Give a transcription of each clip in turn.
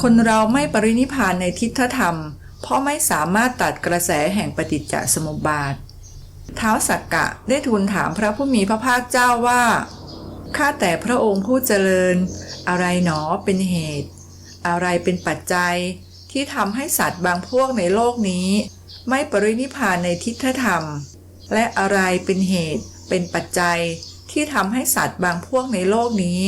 คนเราไม่ปรินิพานในทิฏฐธรรม เพราะไม่สามารถตัดกระแสแห่งปฏิจจสมุปบาท เท้าวสักกะได้ทูลถามพระผู้มีพระภาคเจ้าว่า ข้าแต่พระองค์ผู้เจริญ อะไรหนอเป็นเหตุ อะไรเป็นปัจจัยที่ทำให้สัตว์บางพวกในโลกนี้ ไม่ปรินิพานในทิฏฐธรรม และอะไรเป็นเหตุเป็นปัจจัยที่ทำให้สัตว์บางพวกในโลกนี้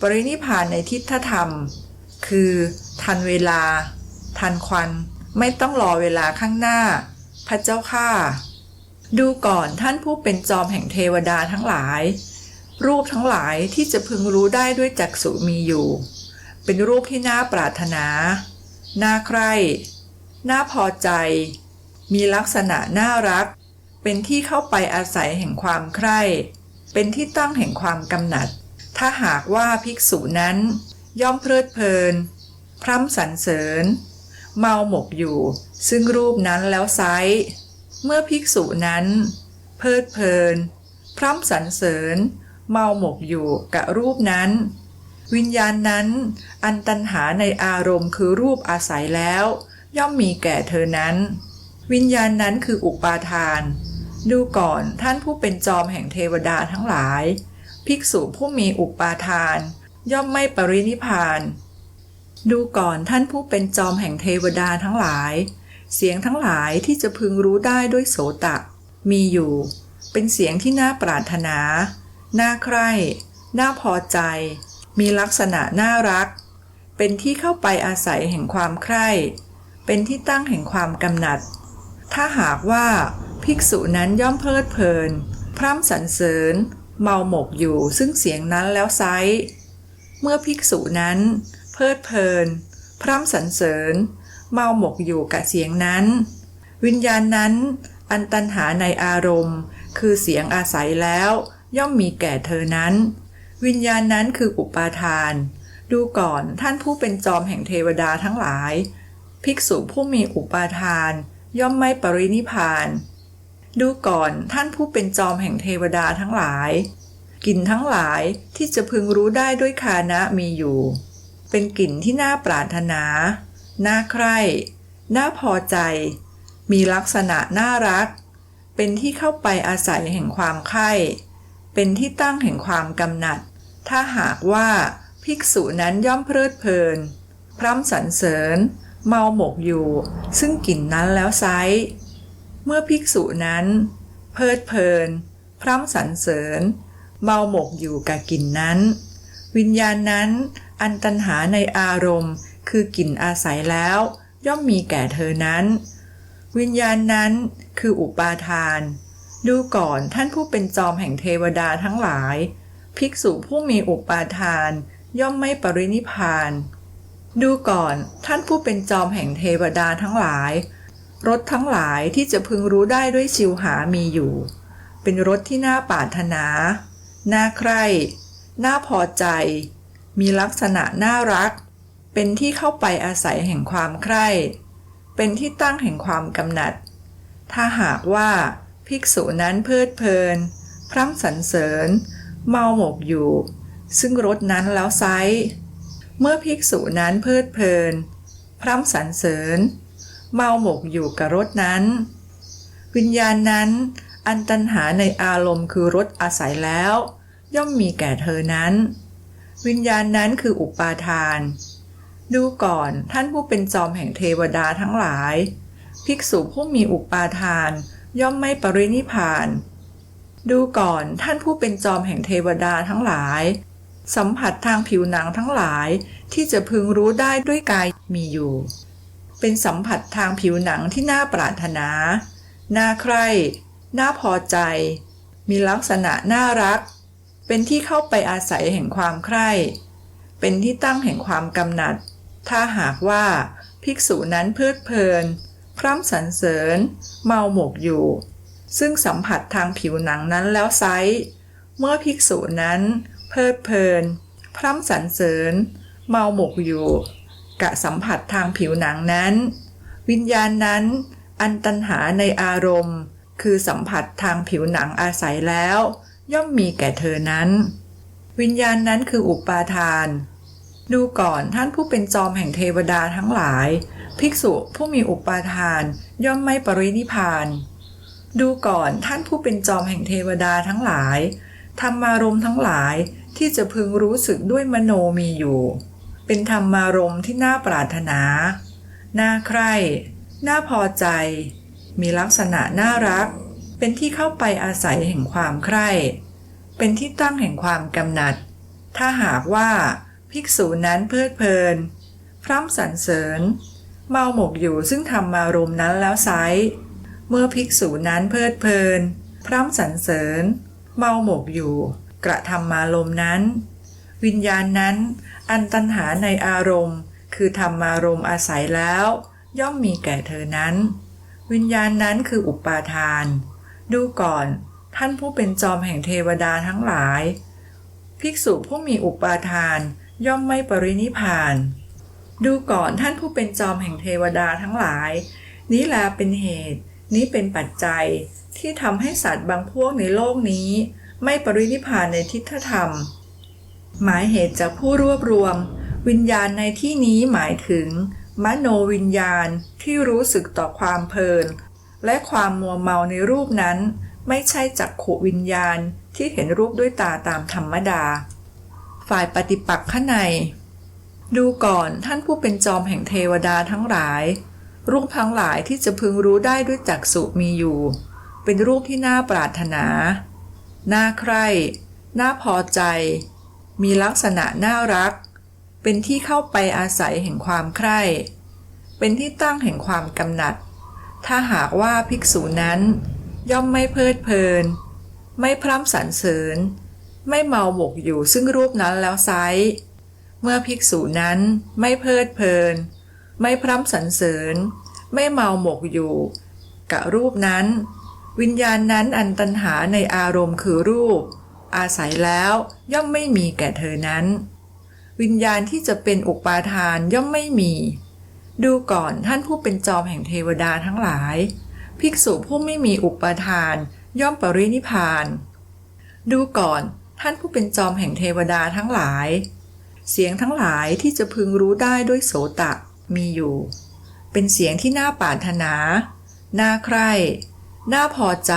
ปรินิพานในทิฏฐธรรม คือ ทันเวลา ทันควัน ไม่ต้องรอเวลาข้างหน้า พระเจ้าข้าดูก่อนท่านผู้เป็นจอมแห่งเทวดาทั้งหลาย รูปทั้งหลายที่จะพึงรู้ได้ด้วยจักษุมีอยู่ เป็นรูปที่น่าปรารถนา น่าใคร่ น่าพอใจ มีลักษณะน่ารัก เป็นที่เข้าไปอาศัยแห่งความใคร่ เป็นที่ตั้งแห่งความกำหนัด ถ้าหากว่าภิกษุนั้น ย่อมเพลิดเพลิน พร่ำสรรเสริญ เมาหมกอยู่ ซึ่งรูปนั้นแล้วไซเมื่อภิกษุนั้น เพลิดเพลิน พร่ำสรรเสริญ เมาหมกอยู่กับรูปนั้น วิญญาณนั้น อันตันหาในอารมณ์คือรูปอาศัยแล้ว ย่อมมีแก่เธอนั้น วิญญาณนั้นคืออุปาทาน ดูก่อนท่านผู้เป็นจอมแห่งเทวดาทั้งหลาย ภิกษุผู้มีอุปาทาน ย่อมไม่ปรินิพพาน ดูก่อนท่านผู้เป็นจอมแห่งเทวดาทั้งหลาย เสียงทั้งหลายที่จะพึงรู้ได้ด้วยโสตะ มีอยู่ เป็นเสียงที่น่าปรารถนา น่าใคร่ น่าพอใจ มีลักษณะน่ารัก เป็นที่เข้าไปอาศัยแห่งความใคร่ เป็นที่ตั้งแห่งความกำหนัด ถ้าหากว่าภิกษุนั้นย่อมเพลิดเพลิน พร่ำสรรเสริญ เมาหมกอยู่ซึ่งเสียงนั้นแล้วไซเมื่อภิกษุนั้น เพลิดเพลิน พร่ำสรรเสริญ เมาหมกอยู่กับเสียงนั้น วิญญาณนั้น อันตันหาในอารมณ์ คือเสียงอาศัยแล้ว ย่อมมีแก่เธอนั้น วิญญาณนั้นคืออุปาทาน ดูก่อนท่านผู้เป็นจอมแห่งเทวดาทั้งหลาย ภิกษุผู้มีอุปาทาน ย่อมไม่ปรินิพาน ดูก่อนท่านผู้เป็นจอมแห่งเทวดาทั้งหลายกินทั้งหลายที่จะพึงรู้ได้ด้วยคานะมีอยู่ เป็นกลิ่นที่น่าปรารถนา น่าใคร่ น่าพอใจ มีลักษณะน่ารัก เป็นที่เข้าไปอาศัยแห่งความใคร่เป็นที่ตั้งแห่งความกำหนัด ถ้าหากว่าภิกษุนั้นย่อมเพลิดเพลิน พร่ำสรรเสริญ เมาหมกอยู่ ซึ่งกลิ่นนั้นแล้วไซเมื่อภิกษุนั้น เพลิดเพลิน พร่ำสรรเสริญ เมาหมกอยู่กับกลิ่นนั้น วิญญาณนั้น อันตันหาในอารมณ์ คือกลิ่นอาศัยแล้ว ย่อมมีแก่เธอนั้น วิญญาณนั้นคืออุปาทาน ดูก่อนท่านผู้เป็นจอมแห่งเทวดาทั้งหลาย ภิกษุผู้มีอุปาทาน ย่อมไม่ปรินิพาน ดูก่อนท่านผู้เป็นจอมแห่งเทวดาทั้งหลายรถทั้งหลายที่จะพึงรู้ได้ด้วยชิวหามีอยู่ เป็นรถที่น่าปรารถนา น่าใคร่ น่าพอใจ มีลักษณะน่ารัก เป็นที่เข้าไปอาศัยแห่งความใคร่ เป็นที่ตั้งแห่งความกำหนัด ถ้าหากว่าภิกษุนั้นเพลิดเพลิน พร่ำสรรเสริญ เมาหมกอยู่ ซึ่งรถนั้นแล้วไซเมื่อภิกษุนั้นเพลิดเพลิน พร่ำสรรเสริญ เมาหมกอยู่กับรถนั้น วิญญาณนั้น อันตันหาในอารมณ์คือรถอาศัยแล้ว ย่อมมีแก่เธอนั้น วิญญาณนั้นคืออุปาทาน ดูก่อนท่านผู้เป็นจอมแห่งเทวดาทั้งหลาย ภิกษุผู้มีอุปาทาน ย่อมไม่ปรินิพาน ดูก่อนท่านผู้เป็นจอมแห่งเทวดาทั้งหลาย สัมผัสทางผิวหนังทั้งหลายที่จะพึงรู้ได้ด้วยกายมีอยู่ เป็นสัมผัสทางผิวหนังที่น่าปรารถนา น่าใคร่ น่าพอใจ มีลักษณะน่ารัก เป็นที่เข้าไปอาศัยแห่งความใคร่ เป็นที่ตั้งแห่งความกำหนัด ถ้าหากว่าภิกษุนั้นเพลิดเพลิน พร่ำสรรเสริญ เมาหมกอยู่ ซึ่งสัมผัสทางผิวหนังนั้นแล้วไซเมื่อภิกษุนั้น เพลิดเพลิน พร่ำสรรเสริญ เมาหมกอยู่ กะสัมผัสทางผิวหนังนั้น วิญญาณนั้น อันตันหาในอารมณ์ คือสัมผัสทางผิวหนังอาศัยแล้ว ย่อมมีแก่เธอนั้น วิญญาณนั้นคืออุปาทาน ดูก่อนท่านผู้เป็นจอมแห่งเทวดาทั้งหลาย ภิกษุผู้มีอุปาทานย่อมไม่ปรินิพาน ดูก่อนท่านผู้เป็นจอมแห่งเทวดาทั้งหลายธรรมารมทั้งหลายที่จะพึงรู้สึกด้วยมโนมีอยู่ เป็นธรรมารมที่น่าปรารถนา น่าใคร่ น่าพอใจ มีลักษณะน่ารัก เป็นที่เข้าไปอาศัยแห่งความใคร่ เป็นที่ตั้งแห่งความกำหนัด ถ้าหากว่าภิกษุนั้นเพลิดเพลิน พร่ำสรรเสริญ เมาหมกอยู่ซึ่งธรรมารมนั้นแล้วไซเมื่อภิกษุนั้นเพลิดเพลิน พร่ำสรรเสริญ เมาหมกอยู่ กระทำมารมนั้น วิญญาณนั้นอันตัณหาในอารมณ์ คือธรรมารมณ์อาศัยแล้ว ย่อมมีแก่เธอนั้น วิญญาณนั้นคืออุปาทาน ดูก่อน ท่านผู้เป็นจอมแห่งเทวดาทั้งหลาย ภิกษุผู้มีอุปาทานย่อมไม่ปรินิพาน ดูก่อนท่านผู้เป็นจอมแห่งเทวดาทั้งหลาย นี้แลเป็นเหตุ นี้เป็นปัจจัยที่ทำให้สัตว์บางพวกในโลกนี้ ไม่ปรินิพานในทิฏฐธรรม หมายเหตุจากผู้รวบรวม วิญญาณในที่นี้หมายถึง มโนวิญญาณที่รู้สึกต่อความเพลิน และความมัวเมาในรูปนั้น ไม่ใช่จักขวิญญาณที่เห็นรูปด้วยตาตามธรรมดา ฝ่ายปฏิปักษ์ข้างใน ดูก่อนท่านผู้เป็นจอมแห่งเทวดาทั้งหลาย รูปทั้งหลายที่จะพึงรู้ได้ด้วยจักษุมีอยู่ เป็นรูปที่น่าปรารถนา น่าใคร่ น่าพอใจ มีลักษณะน่ารัก เป็นที่เข้าไปอาศัยแห่งความใคร่ เป็นที่ตั้งแห่งความกำหนัด ถ้าหากว่าภิกษุนั้น ย่อมไม่เพลิดเพลิน ไม่พร่ำสรรเสริญ ไม่เมาหมกอยู่ซึ่งรูปนั้นแล้วไซเมื่อภิกษุนั้นไม่เพลิดเพลิน ไม่พร่ำสรรเสริญ ไม่เมาหมกอยู่ กับรูปนั้น วิญญาณนั้นอันตันหาในอารมณ์คือรูป อาศัยแล้วย่อมไม่มีแก่เธอนั้น วิญญาณที่จะเป็นอุปาทานย่อมไม่มี ดูก่อนท่านผู้เป็นจอมแห่งเทวดาทั้งหลาย ภิกษุผู้ไม่มีอุปทาน ย่อมปรินิพพาน ดูก่อนท่านผู้เป็นจอมแห่งเทวดาทั้งหลาย เสียงทั้งหลายที่จะพึงรู้ได้ด้วยโสตะมีอยู่ เป็นเสียงที่น่าปรารถนา น่าใคร่ น่าพอใจ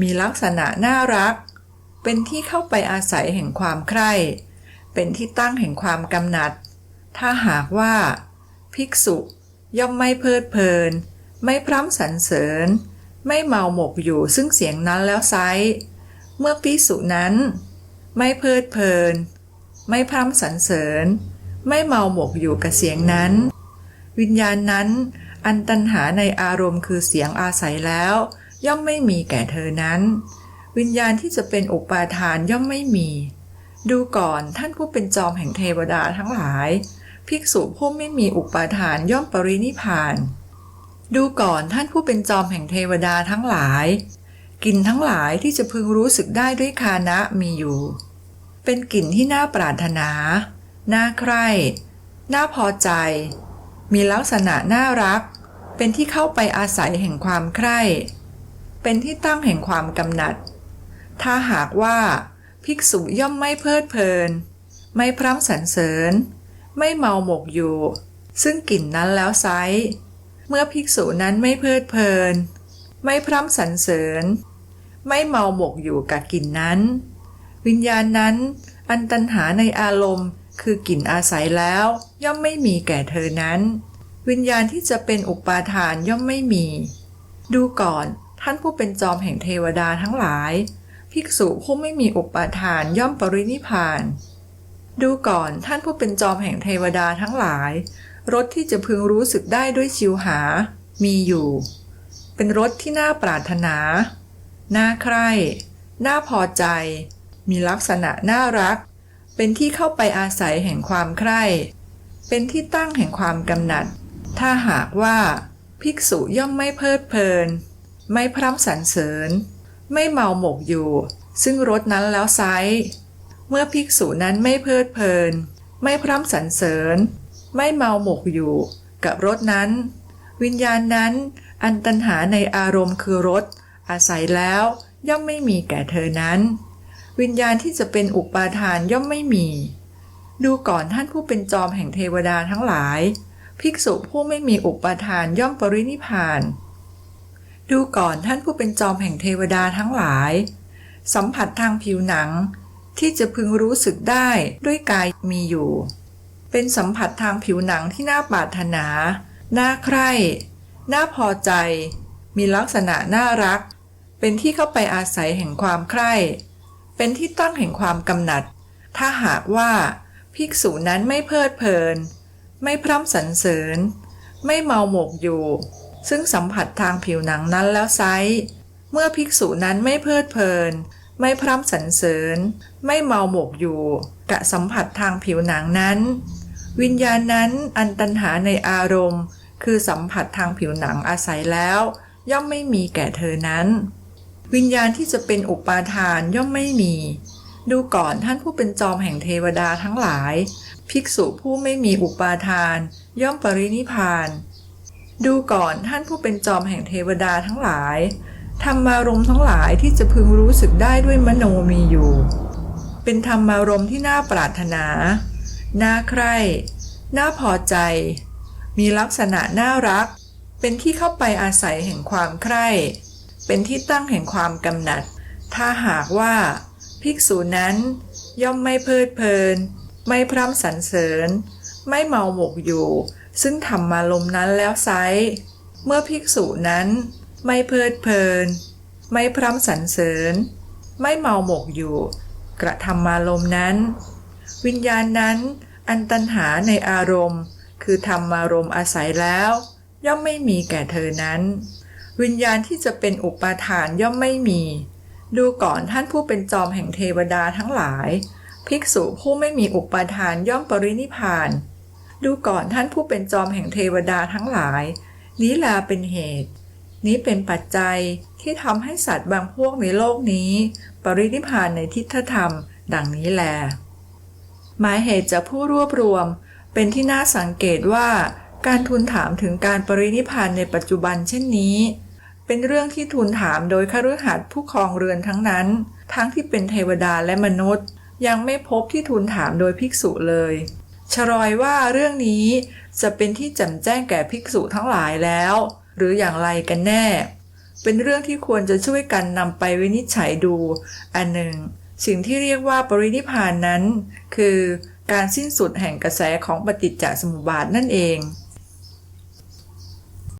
มีลักษณะน่ารัก เป็นที่เข้าไปอาศัยแห่งความใคร่ เป็นที่ตั้งแห่งความกำหนัด ถ้าหากว่า ภิกษุ ย่อมไม่เพลิดเพลิน ไม่พร่ำสรรเสริญ ไม่เมาหมกอยู่ซึ่งเสียงนั้นแล้วไซเมื่อภิกษุนั้น ไม่เพลิดเพลิน ไม่พร่ำสรรเสริญ ไม่เมาหมกอยู่กับเสียงนั้น วิญญาณนั้น อันตันหาในอารมณ์คือเสียงอาศัยแล้ว ย่อมไม่มีแก่เธอนั้น วิญญาณที่จะเป็นอุปาทานย่อมไม่มี ดูก่อนท่านผู้เป็นจอมแห่งเทวดาทั้งหลาย ภิกษุผู้ไม่มีอุปาทานย่อมปรินิพาน ดูก่อนท่านผู้เป็นจอมแห่งเทวดาทั้งหลาย กลิ่นทั้งหลายที่จะพึงรู้สึกได้ด้วยคานะมีอยู่ เป็นกลิ่นที่น่าปรารถนา น่าใคร่ น่าพอใจ มีลักษณะน่ารัก เป็นที่เข้าไปอาศัยแห่งความใคร่ เป็นที่ตั้งแห่งความกำหนัด ถ้าหากว่า ภิกษุย่อมไม่เพลิดเพลิน ไม่พร่ำสรรเสริญ ไม่เมาหมกอยู่ ซึ่งกลิ่นนั้นแล้วไซเมื่อภิกษุนั้นไม่เพลิดเพลิน ไม่พร่ำสรรเสริญ ไม่เมาหมกอยู่กับกลิ่นนั้น วิญญาณนั้นอันตันหาในอารมณ์คือกลิ่นอาศัยแล้ว ย่อมไม่มีแก่เธอนั้น วิญญาณที่จะเป็นอุปาทานย่อมไม่มี ดูก่อนท่านผู้เป็นจอมแห่งเทวดาทั้งหลาย ภิกษุผู้ไม่มีอุปาทานย่อมปรินิพาน ดูก่อนท่านผู้เป็นจอมแห่งเทวดาทั้งหลายรสที่จะพึงรู้สึกได้ด้วยชิวหา มีอยู่ เป็นรสที่น่าปรารถนา น่าใคร่น่าพอใจ มีลักษณะน่ารัก เป็นที่เข้าไปอาศัยแห่งความใคร่ เป็นที่ตั้งแห่งความกำหนัด ถ้าหากว่าภิกษุย่อมไม่เพลิดเพลิน ไม่พร่ำสรรเสริญ ไม่เมาหมกอยู่ ซึ่งรสนั้นแล้วไซ เมื่อภิกษุนั้นไม่เพลิดเพลิน ไม่พร่ำสรรเสริญ ไม่เมาหมกอยู่กับรสนั้น วิญญาณนั้น อันตันหาในอารมณ์คือรสอาศัยแล้วย่อมไม่มีแก่เธอนั้น วิญญาณที่จะเป็นอุปาทานย่อมไม่มี ดูก่อนท่านผู้เป็นจอมแห่งเทวดาทั้งหลาย ภิกษุผู้ไม่มีอุปาทานย่อมปรินิพพาน ดูก่อนท่านผู้เป็นจอมแห่งเทวดาทั้งหลาย สัมผัสทางผิวหนัง ที่จะพึงรู้สึกได้ด้วยกายมีอยู่ เป็นสัมผัสทางผิวหนังที่น่าปรารถนา น่าใคร่ น่าพอใจ มีลักษณะน่ารัก เป็นที่เข้าไปอาศัยแห่งความใคร่ เป็นที่ตั้งแห่งความกำหนัด ถ้าหากว่าภิกษุนั้นไม่เพลิดเพลิน ไม่พร่ำสรรเสริญ ไม่เมาหมกอยู่ ซึ่งสัมผัสทางผิวหนังนั้นแล้วไซเมื่อภิกษุนั้นไม่เพลิดเพลิน ไม่พร่ำสรรเสริญ ไม่เมาหมกอยู่กะสัมผัสทางผิวหนังนั้น วิญญาณนั้นอันตันหาในอารมณ์ คือสัมผัสทางผิวหนังอาศัยแล้ว ย่อมไม่มีแก่เธอนั้น วิญญาณที่จะเป็นอุปาทานย่อมไม่มี ดูก่อนท่านผู้เป็นจอมแห่งเทวดาทั้งหลาย ภิกษุผู้ไม่มีอุปาทาน ย่อมปรินิพพาน ดูก่อนท่านผู้เป็นจอมแห่งเทวดาทั้งหลาย ธรรมารมณ์ทั้งหลายที่จะพึงรู้สึกได้ด้วยมโนมีอยู่ เป็นธรรมารมณ์ที่น่าปรารถนา น่าใคร่ น่าพอใจ มีลักษณะน่ารัก เป็นที่เข้าไปอาศัยแห่งความใคร่ เป็นที่ตั้งแห่งความกำหนัด ถ้าหากว่า ภิกษุนั้นย่อมไม่เพลิดเพลิน ไม่พร่ำสรรเสริญ ไม่เมาหมกอยู่ ซึ่งธรรมารมณ์นั้นแล้วไซเมื่อภิกษุนั้น ไม่เพลิดเพลิน ไม่พร่ำสรรเสริญ ไม่เมาหมกอยู่ กระทำมารมณ์นั้น วิญญาณนั้นอันตันหาในอารมณ์ คือธรรมารมณ์อาศัยแล้ว ย่อมไม่มีแก่เธอนั้น วิญญาณที่จะเป็นอุปาทานย่อมไม่มี ดูก่อนท่านผู้เป็นจอมแห่งเทวดาทั้งหลาย ภิกษุผู้ไม่มีอุปาทานย่อมปรินิพาน ดูก่อนท่านผู้เป็นจอมแห่งเทวดาทั้งหลาย นี้ลาเป็นเหตุ นี้เป็นปัจจัยที่ทำให้สัตว์บางพวกในโลกนี้ ปรินิพพานในทิฏฐธรรม ดังนี้แล หมายเหตุจากผู้รวบรวม เป็นที่น่าสังเกตว่า การทูลถามถึงการปรินิพพานในปัจจุบันเช่นนี้ เป็นเรื่องที่ทูลถามโดยคฤหัสถ์ผู้ครองเรือนทั้งนั้น ทั้งที่เป็นเทวดาและมนุษย์ ยังไม่พบที่ทูลถามโดยภิกษุเลยชรอยว่าเรื่องนี้จะเป็นที่แจ่มแจ้งแก่ภิกษุทั้งหลายแล้ว หรืออย่างไรกันแน่ เป็นเรื่องที่ควรจะช่วยกันนำไปวินิจฉัยดู อันหนึ่ง สิ่งที่เรียกว่าปรินิพพานนั้น คือการสิ้นสุดแห่งกระแสของปฏิจจสมุปบาทนั่นเอง